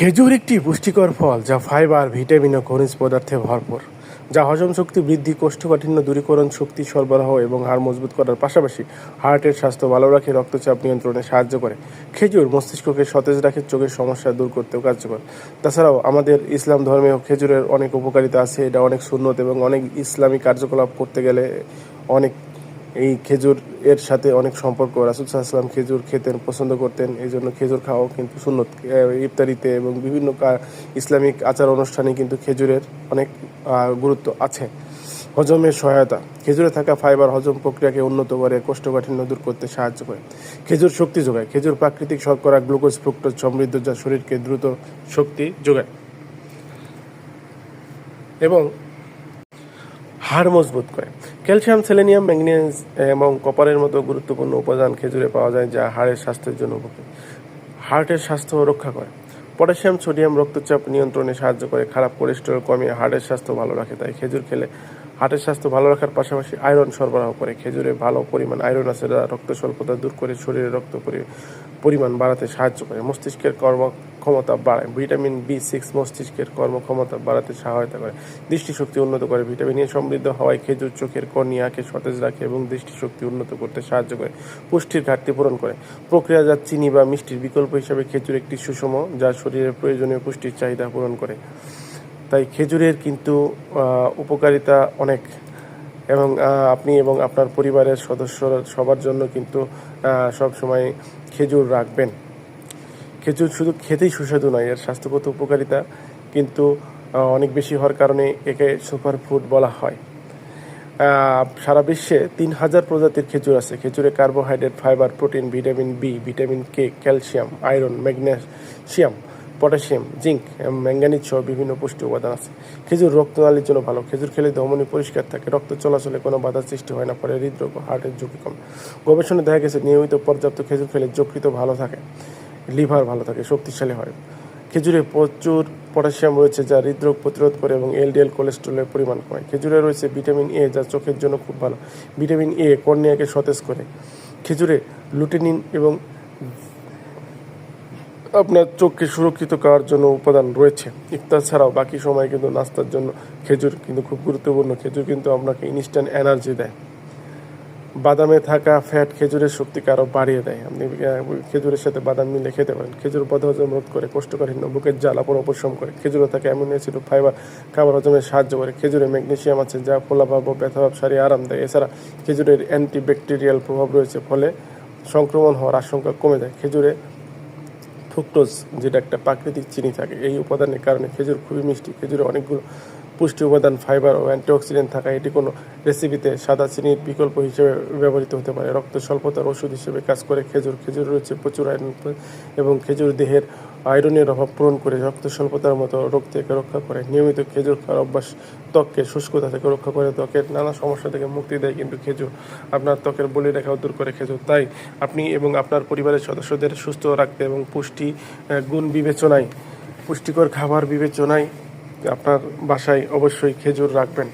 খেজুর একটি পুষ্টিকর ফল, যা ফাইবার, ভিটামিন ও খনিজ পদার্থে ভরপুর, যা হজম শক্তি বৃদ্ধি, কোষ্ঠকাঠিন্য দূরীকরণ, শক্তি সরবরাহ এবং হাড় মজবুত করার পাশাপাশি হার্টের স্বাস্থ্য ভালো রাখে, রক্তচাপ নিয়ন্ত্রণে সাহায্য করে। খেজুর মস্তিষ্ককে সতেজ রাখে, চোখের সমস্যা দূর করতেও কার্যকর। তাছাড়াও আমাদের ইসলাম ধর্মেও খেজুরের অনেক উপকারিতা আছে, এটা অনেক সুন্নত এবং অনেক ইসলামী কার্যকলাপ করতে গেলে অনেক এই খেজুর এর সাথে অনেক সম্পর্ক। রাসুল সাল্লাম খেজুর খেতেন, পছন্দ করতেন এই জন্য খেজুর খাওয়াও কিন্তু সুন্নত ইফতারিতে এবং বিভিন্ন ইসলামিক আচার অনুষ্ঠানে কিন্তু খেজুরের অনেক গুরুত্ব আছে। হজমের সহায়তা, খেজুরে থাকা ফাইবার হজম প্রক্রিয়াকে উন্নত করে, কোষ্ঠকাঠিন্য দূর করতে সাহায্য করে। খেজুর শক্তি যোগায়, খেজুর প্রাকৃতিক শর্করা, গ্লুকোজ, ফ্রুক্টোজ, সমৃদ্ধ যা শরীরকে দ্রুত শক্তি যোগায়। এবং হাড় মজবুত করে। ক্যালসিয়াম, সেলেনিয়াম ম্যাগনেস এবং কপারের মতো গুরুত্বপূর্ণ উপাদান খেজুরে পাওয়া যায় যা হাড়ের স্বাস্থ্যের জন্য উপকারী। হার্টের স্বাস্থ্য রক্ষা করে। পটাশিয়াম, সোডিয়াম রক্তচাপ নিয়ন্ত্রণে সাহায্য করে। খারাপ কোলেস্টেরল কমিয়ে হার্টের স্বাস্থ্য ভালো রাখে, তাই খেজুর খেলে হার্টের স্বাস্থ্য ভালো রাখার পাশাপাশি আয়রন সরবরাহ করে। খেজুরে ভালো পরিমাণ আয়রন আছে, যা রক্ত স্বল্পতা দূর করে শরীরে রক্ত পরিমাণ বাড়াতে সাহায্য করে। মস্তিষ্কের কর্মক্ষমতা বাড়ায়। ভিটামিন বি সিক্স মস্তিষ্কের কর্মক্ষমতা বাড়াতে সহায়তা করে। দৃষ্টিশক্তি উন্নত করে। ভিটামিন এ সমৃদ্ধ হওয়ায় খেজুর চোখের কর্নিয়াকে সতেজ রাখে এবং দৃষ্টিশক্তি উন্নত করতে সাহায্য করে। পুষ্টির ঘাটতি পূরণ করে। প্রক্রিয়াজাত চিনি বা মিষ্টির বিকল্প হিসাবে খেজুর একটি সুষম, যা শরীরের প্রয়োজনীয় পুষ্টির চাহিদা পূরণ করে। তাই খেজুরের কিন্তু উপকারিতা অনেক। এবং আপনি এবং আপনার পরিবারের সদস্য সবার জন্য কিন্তু সব সময় খেজুর রাখবেন। খেজুর শুধু খেতেই সুস্বাদু নয়, এর স্বাস্থ্যগত উপকারিতা কিন্তু অনেক বেশি হওয়ার কারণে একে সুপার ফুড বলা হয়। সারা বিশ্বে তিন হাজার প্রজাতির খেজুর আছে। খেজুরে carbohydrate, fibre, protein, vitamin B, vitamin K, calcium, iron, magnesium potassium, zinc manganese সহ বিভিন্ন পুষ্টি উপাদান আছে। খেজুর রক্তনালীর জন্য ভালো। খেজুর খেলে ধমনী পরিষ্কার থাকে। রক্ত চলাচলে কোনো বাধার সৃষ্টি হয় না, ফলে হৃদরোগ হার্টের ঝুঁকি কম। গবেষণায় দেখা গেছে, নিয়মিত পর্যাপ্ত খেজুর খেলে যকৃত ভালো থাকে, লিভার ভালো থাকে, শক্তিশালী হয়। খেজুরে প্রচুর পটাশিয়াম রয়েছে, যা হৃদরোগ প্রতিরোধ করে এবং এলডিএল কোলেস্ট্রলের পরিমাণ কমায়। খেজুরে রয়েছে ভিটামিন এ যা চোখের জন্য খুব ভালো। ভিটামিন এ কর্নিয়াকে সতেজ করে। খেজুরে লুটেনিন এবং আপনার চোখকে সুরক্ষিত করার জন্য উপাদান রয়েছে। ইফতার ছাড়াও বাকি সময় কিন্তু নাস্তার জন্য খেজুর কিন্তু খুব গুরুত্বপূর্ণ। খেজুর কিন্তু আপনাকে ইনস্ট্যান্ট এনার্জি দেয়। বাদামে থাকা ফ্যাট খেজুরের শক্তিকে আরও বাড়িয়ে দেয়। আপনি খেজুরের সাথে বাদাম মিলে খেতে পারেন। খেজুর বদহজম রোধ করে কোষ্ঠকাঠিন্য বুকের জ্বালাপন উপশম করে। খেজুরে থাকে অ্যামিনো অ্যাসিড ফাইবার খাবার হজমে সাহায্য করে। খেজুরে ম্যাগনেশিয়াম আছে যা ফোলাভাব ও ব্যথাভাব সারিয়ে আরাম দেয়। এছাড়া খেজুরের অ্যান্টিব্যাকটেরিয়াল প্রভাব রয়েছে, ফলে সংক্রমণ হওয়ার আশঙ্কা কমে যায়। খেজুরে ফ্রুক্টোজ যেটা একটা প্রাকৃতিক চিনি থাকে, এই উপাদানের কারণে খেজুর খুবই মিষ্টি। খেজুরে অনেকগুলো পুষ্টি উপাদান ফাইবার ও অ্যান্টিঅক্সিডেন্ট থাকা এটি কোনো রেসিপিতে সাদা চিনির বিকল্প হিসেবে ব্যবহৃত হতে পারে। রক্ত স্বল্পতার ওষুধ হিসেবে কাজ করে খেজুর। খেজুর রয়েছে প্রচুর আয়রন এবং খেজুর দেহের আয়রনের অভাব পূরণ করে রক্ত স্বল্পতার মতো রোগ থেকে রক্ষা করে। নিয়মিত খেজুর খাওয়ার অভ্যাস ত্বককে শুষ্কতা থেকে রক্ষা করে। ত্বকের নানা সমস্যা থেকে মুক্তি দেয় কিন্তু খেজুর। আপনার ত্বকের বলি রেখাও দূর করে খেজুর। তাই আপনি এবং আপনার পরিবারের সদস্যদের সুস্থ রাখতে এবং পুষ্টি গুণ বিবেচনায়, পুষ্টিকর খাবার বিবেচনায় আপনার বাসায় অবশ্যই খেজুর রাখবেন।